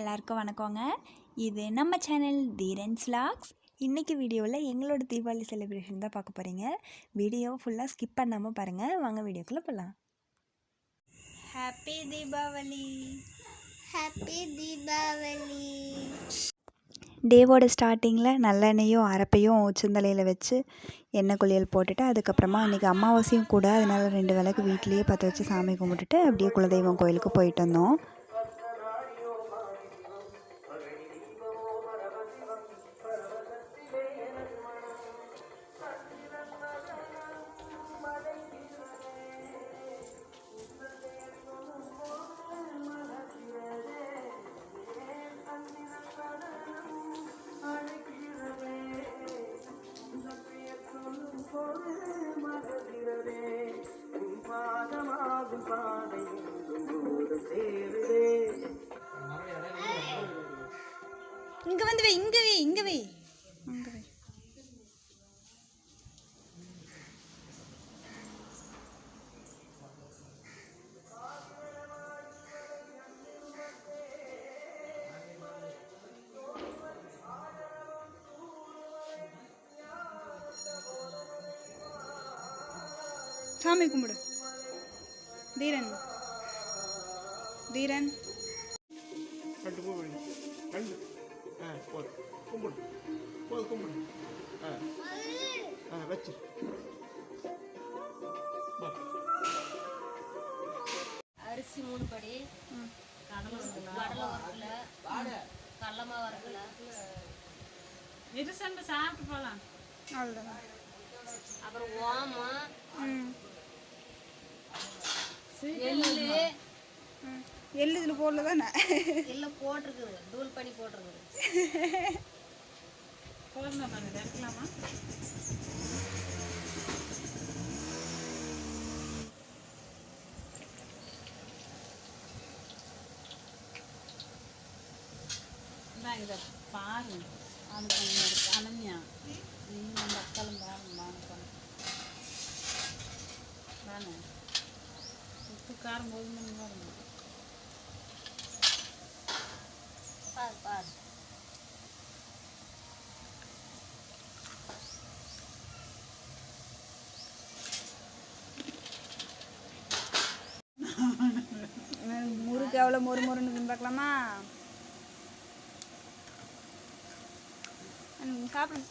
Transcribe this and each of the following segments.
எல்லாருக்கும் வணக்கங்க. இது நம்ம சேனல் தீரன்ஸ் வ்ளாக்ஸ் இன்றைக்கி வீடியோவில் எங்களோட தீபாவளி செலிப்ரேஷன் தான் பார்க்க போகிறீங்க வீடியோ ஃபுல்லாக ஸ்கிப் பண்ணாமல் பாருங்கள் வாங்க வீடியோக்குள்ளே போகலாம் ஹாப்பி தீபாவளி. ஹாப்பி தீபாவளி. டேவோட ஸ்டார்டிங்கில் நல்லெண்ணெயும் அரப்பையும் உச்சந்தலையில் வச்சு எண்ணெய் குளியல் போட்டுட்டு அதுக்கப்புறமா அன்றைக்கி அமாவாசையும் கூட அதனால் ரெண்டு விளக்கு வீட்லேயே பற்ற வச்சு சாமி கும்பிட்டுட்டு அப்படியே குலதெய்வம் கோயிலுக்கு போயிட்டு வந்தோம். இங்க வந்து வை இங்க வை இங்க வை. இங்கே வை சாமி கும்பிடு. தீரன். தீரன். ரெண்டு பூ வேணும். ரெண்டு. ஆ போதும். கும்பிடு. போதும் கும்பிடு. ஆ. ஆ வச்சு அரிசி மூணு படி. கடலை ஒரு- கடலை ஒரு கிலோ கடலை மாவு ஒரு கிலோ அவ்வளோதான் அப்புறம் ஓமம். ம். எள்ளு. எள்ளு இதில் போடல தானே எல்லாம் போட்டிருக்குது. தூள் பண்ணி போட்டிருக்குது. இதை பாரு அதுக்கு இருக்கு. அனன்யா. நீ அந்த அக்காலும் பாருங்க. மானுக்கம் தானே உப்பு காரம் போதுமே பாருங்க. பாரு பாரு. முறுக்கு எவ்வளோ மொறு மொறுன்னு பார்க்கலாமா? சாப்பிடு.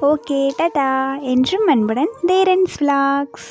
ஓகே டாடா என்றும் அன்புடன் தேரன்ஸ் vlogs.